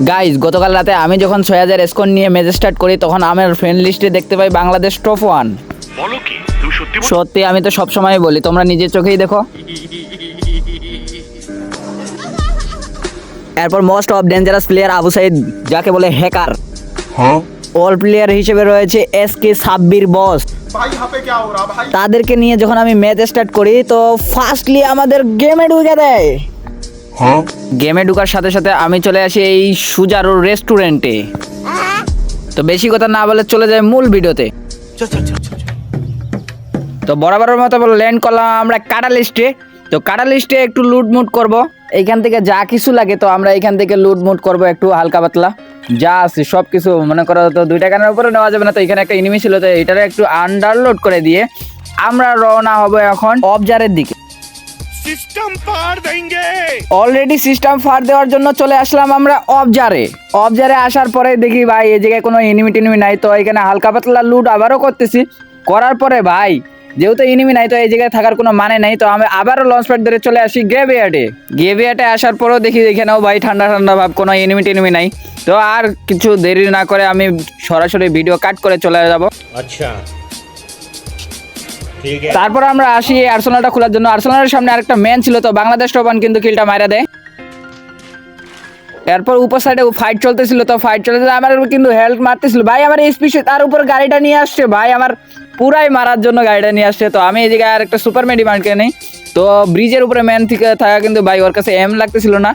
Guys গতকাল রাতে আমি যখন ছয় হাজার স্কোর নিয়ে ম্যাচ স্টার্ট করি তখন আমার ফ্রেন্ড লিস্টে দেখতে পাই বাংলাদেশ টপ ওয়ান সত্যি আমি তো সবসময় বলি তোমরা নিজের চোখেই দেখো। এরপর most of dangerous player Abu Sayeed যাকে বলে হ্যাকার অল প্লেয়ার হিসেবে রয়েছে এস কে সাব্বির বস তাদেরকে নিয়ে যখন আমি ম্যাচ স্টার্ট করি তো ফার্স্টলি আমাদের গেমে ঢুকে দেয়। গেমে ঢুকার সাথে সাথে আমি চলে আসি এই সুজারো রেস্টুরেন্টে। তো বেশি কথা না বলে চলে যায় মূল ভিডিওতে। তো বরাবরের মতো ল্যান্ড করলাম আমরা কাটা লিস্টে তো কাটা লিস্টে একটু লুটমুট করব। এইখান থেকে যা কিছু লাগে তো আমরা এখান থেকে লুটমুট করব একটু হালকা পাতলা। যা আছে সব কিছু মনে করো তো দুইটা কানের উপরে নেওয়া যাবে না তো এখানে একটা ইনিমি ছিল তো এটারে একটু আন্ডারলোড করে দিয়ে আমরা রওনা হব এখন অবজারের দিকে। সিস্টেম ফার দেंगे অলরেডি সিস্টেম ফার দেওয়ার জন্য চলে আসলাম আমরা অবজারে অবজারে আসার পরে দেখি ভাই এই জায়গায় কোনো এনিমি টেনিমি নাই তো এখানে হালকা পাতলা লুট আবারও করতেছি। করার পরে ভাই যেহেতু এনিমি নাই তো এই জায়গায় থাকার কোনো মানে নেই তো আমি আবারও লঞ্চ প্যাট ধরে চলে আসি গেভিয়ার্ডে গেভিয়ার্ডে আসার পরেও দেখি এখানেও ভাই ঠান্ডা ঠান্ডা ভাব কোনো এনিমি টেনিমি নাই। তো আর কিছু দেরি না করে আমি সরাসরি ভিডিও কাট করে চলে যাব। আচ্ছা। তারপর আমরা আসি আর্সেনালটা খোলার জন্য। আর্সেনালের সামনে আরেকটা ম্যান ছিল তো, বাংলাদেশ টপান কিন্তু কিলটা মারা দেয়। এরপর উপর সাইডে ফাইট চলতেছিল তো ফাইট চলতেছিল, আমার কিন্তু হেল্প মারতেছিল। ভাই, আমার স্পিড তার উপর গাড়িটা নিয়ে আসছে। ভাই, আমার পুরাই মারার জন্য গাড়িটা নিয়ে আসছে তো। আমি এই জায়গায় আর একটা সুপার মেডিমান্ড কে নেই। তো ব্রিজের উপরে ম্যান থেকে থাকা কিন্তু ভাই, ওর কাছে এম লাগতেছিল না।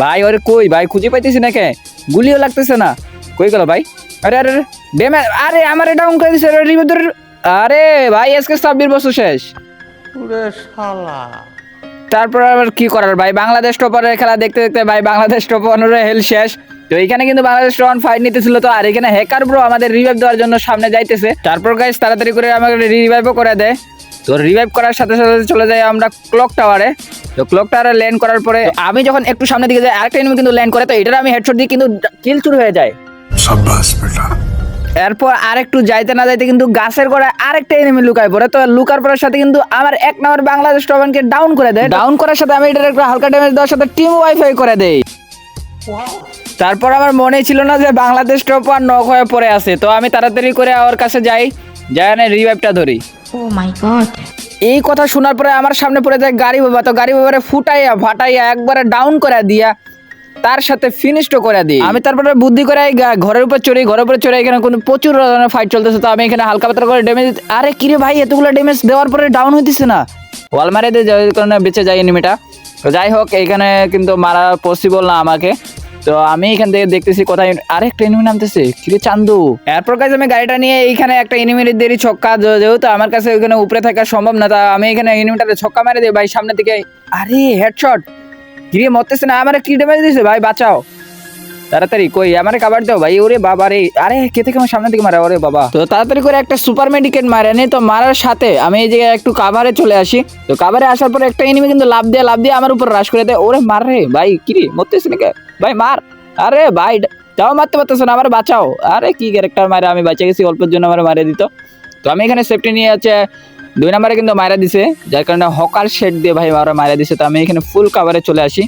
ভাই, ওরে কই? ভাই, খুঁজে পাইতেছি না কে? গুলিও লাগতেছে না। কই গেল ভাই? আরে আরে আরে আমার এটা অঙ্ক দিছে আরে ভাই আজকে ছাব্বিশ বছর শেষ। তারপর আবার কি করার ভাই? বাংলাদেশ টপারের খেলা দেখতে দেখতে ভাই বাংলাদেশ টপারের হেল শেষ। তো এখানে কিন্তু বাংলাদেশ রান ফাইট নিতেছিল তো আর এখানে হ্যাকার ব্রো আমাদের রিভাইভ দেওয়ার জন্য সামনে যাইতেছে। তারপর গাইস তাড়াতাড়ি করে আমাকে রিভাইভও করে দেয় তো রিভাইভ করার সাথে সাথে চলে যাই আমরা ক্লক টাওয়ারে তো ক্লক টাওয়ারে ল্যান্ড করার পরে আমি যখন একটু সামনে দিকে যাই আরেকটা এনিমি কিন্তু ল্যান্ড করে তো এটার আমি হেডশট দিয়ে কিন্তু কিল চুরি হয়ে যায়। সাব্বাস বেটা। এরপর আরেকটু যাইতে না যাইতে কিন্তু গাছের গোড়ায় আরেকটা এনিমি লুকায় পড়ে। তো লুকার পরের সাথে কিন্তু আমার এক নম্বর বাংলাদেশ টবানকে ডাউন করে দেয়। ডাউন করার সাথে আমি এটার একটু হালকা ড্যামেজ দেওয়ার সাথে টিম ওয়াইফাই করে দেই। তারপর আমার মনে ছিল না যে বাংলাদেশ টপার নক হয়ে পড়ে আছে। তো আমি তাড়াতাড়ি করে ওর কাছে যাই। যাই না রিভাইভটা ধরি। Oh my god. এই কথা শোনার পরে আমার সামনে পড়ে যায় গাড়ি বাবা। তো গাড়ি বাবারে ফুটাইয়া ফাটাইয়া একবারে ডাউন করে দিয়া। তার সাথে ফিনিশড করে দিই। আমি তারপরে বুদ্ধি করে ঘরের উপর চড়ি, ঘরের উপর চড়ে এখানে কোনো প্রচুর ধরনের ফাইট চলতেছে, তো আমি এখানে হালকা পাতলা করে ড্যামেজ আরে কিরে ভাই, এতগুলো ড্যামেজ দেওয়ার পরে ডাউন হইতেছে না। ওয়াল মারে দিয়ে কারণে বেঁচে যায় এনিমিটা তো যাই হোক, এখানে কিন্তু মারা পসিবল না আমাকে। তো আমি এখান থেকে দেখতেছি কোথায় আরেকটা এনিমি নামতেছে, কিরে চান্দু। এরপর কাছে আমি গাড়িটা নিয়ে এইখানে একটা এনিমির দেরি ছক্কা যেহেতু আমার কাছে ওইখানে উপরে থাকা সম্ভব না, তা আমি এখানে এনিমিটাতে ছক্কা মেরে দিই ভাই সামনে দিকে আরে হেডশট কিরে মরতেছে না, আমার কি ড্যামেজ দিছে? ভাই, বাঁচাও। তাড়াতাড়ি কই, আমার কাবার দাও, ভাই, ওরে বাবা রে। আরে, কে থেকে আমার সামনে থেকে মারা, ওরে বাবা। তো তাড়াতাড়ি করে একটা সুপার মেডিকেট মারে নি তো মারার সাথে। আমি এই জায়গায় একটু কাভারে চলে আসি। তো কাভারে আসার পরে একটা এনিমি কিন্তু লাভ দিয়ে লাভ দিয়ে আমার উপর রাশ করে দেয়। ওরে মার রে, ভাই কিরে মরতেছে নাকি? ভাই, মার। আরে, ভাই, তাও মারতে পারতেছে না, আমার বাঁচাও। আরে, কি ক্যারেক্টার মারে, আমি বাঁচে গেছি, অল্পের জন্য আমার মারে দিত। তো আমি এখানে সেফটি নিয়ে আছে দুই নম্বরে কিন্তু মারা দিছে, যার কারণে হকার শেড দিয়ে ভাই মারা দিছে। তো আমি এখানে ফুল কাভারে চলে আসি।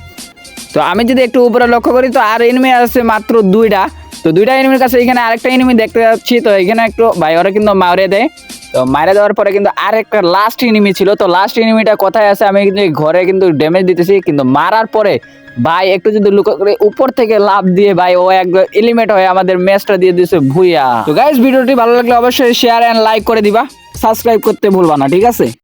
তো আমি যদি একটু উপরে লক্ষ্য করি, তো আর এনিমি আছে মাত্র দুইটা। তো দুইটা এনিমির কাছে এখানে আরেকটা এনিমি দেখতে যাচ্ছি। তো এখানে একটু ভাই ওরা কিন্তু মারে দেয়। তো মারা দেওয়ার পরে কিন্তু আর একটা লাস্ট এনিমি ছিল। তো লাস্ট এনিমিটা কোথায় আছে? আমি কিন্তু ঘরে কিন্তু ড্যামেজ দিতেছি। কিন্তু মারার পরে ভাই, একটু যদি লুকো করে উপর থেকে লাভ দিয়ে ভাই, ও একদম এলিমেট হয়ে আমাদের ম্যাচটা দিয়ে দিয়েছে ভুইয়া। তো গাইস ভিডিওটি ভালো লাগলে অবশ্যই শেয়ার এন্ড লাইক করে দিবা। সাবস্ক্রাইব করতে ভুলবা না, ঠিক আছে?